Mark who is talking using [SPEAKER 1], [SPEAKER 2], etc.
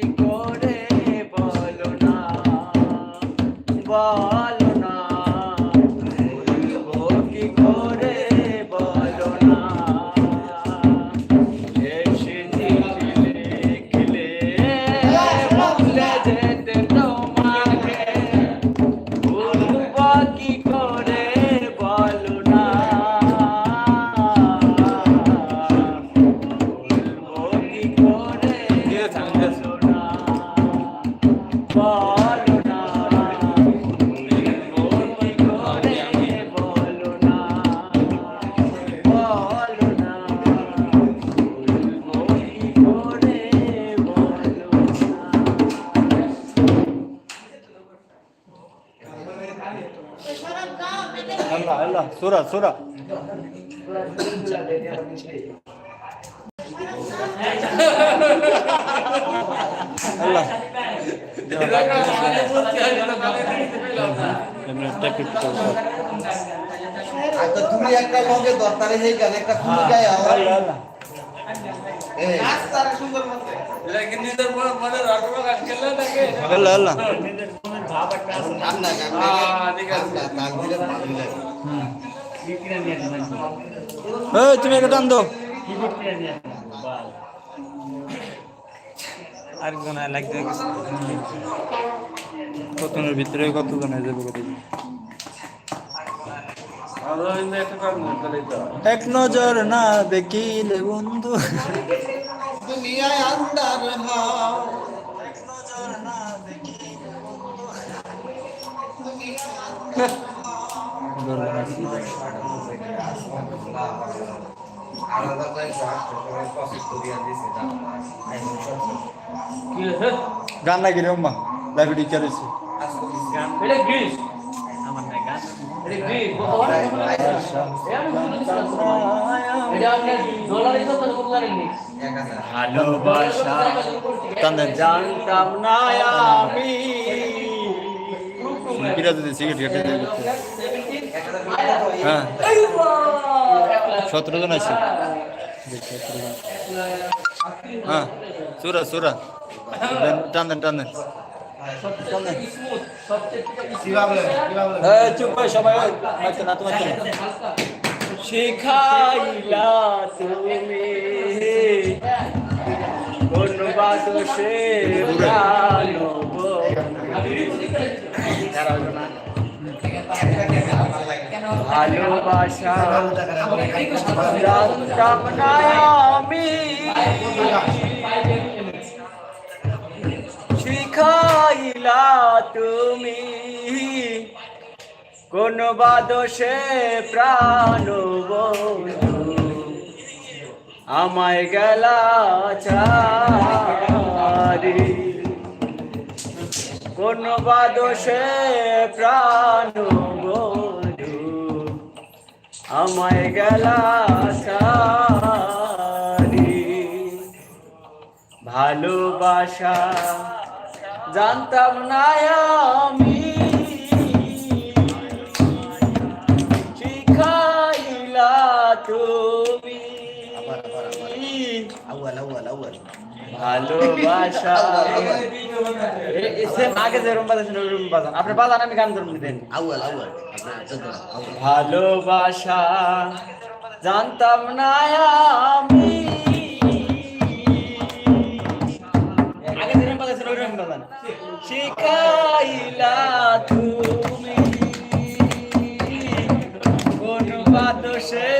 [SPEAKER 1] কি করে বলো না? বলো না। বলব কি করে বলো না? এসে লিখলে ভুলে যেতে তোমাকে।
[SPEAKER 2] আল্লাহ আল্লাহ সুরা সুরা আল্লাহ এমনি ট্যাপিট করবো
[SPEAKER 3] আর তো তুমি একটা লগে দরকারে হয়ে গেল একটা খুলে গায়ে আওয়াজ
[SPEAKER 2] আল্লাহ আল্লাহ তুমি একটা টান দাও। আর কোন লাগতে কতনের ভিতরে কতজন যাবে কত এক নজর না দেখিলে বন্ধু।
[SPEAKER 3] দুনিয়ায় আন্দার হাও
[SPEAKER 1] এটা আপনার ডলারে কত কত জানেননি
[SPEAKER 3] এক হাজার।
[SPEAKER 1] ভালোবাসা জানতাম না আমি।
[SPEAKER 2] দেবে হ্যাঁ। সতেরো জন আছে হ্যাঁ। সুরা সুরা। টান দেন টান দেন। চুপ ভাই সবাই না, তোমার
[SPEAKER 1] শিখাইলা তুমি। কোন বাদশে ভালোবাসা। জানতাম না আমি শিখাইলা তুমি কোন বাদশে প্রাণ আমায় গেলা চারি। কোন বাদশে প্রাণ বন্ধু। আমায় গেলা চারি ভালোবাসা জানতাম না আমি। শিখাইলা তুমি। ভালোবাসা বাজান আপনি বাজান আমি গান দেন।
[SPEAKER 3] আউয়াল আউয়াল।
[SPEAKER 1] ভালোবাসা জানতাম না আমি। আগে যেরকম বাজাচ্ছেন ওরকম বাজান। শিখাইলা তুমি। কোন বাদশে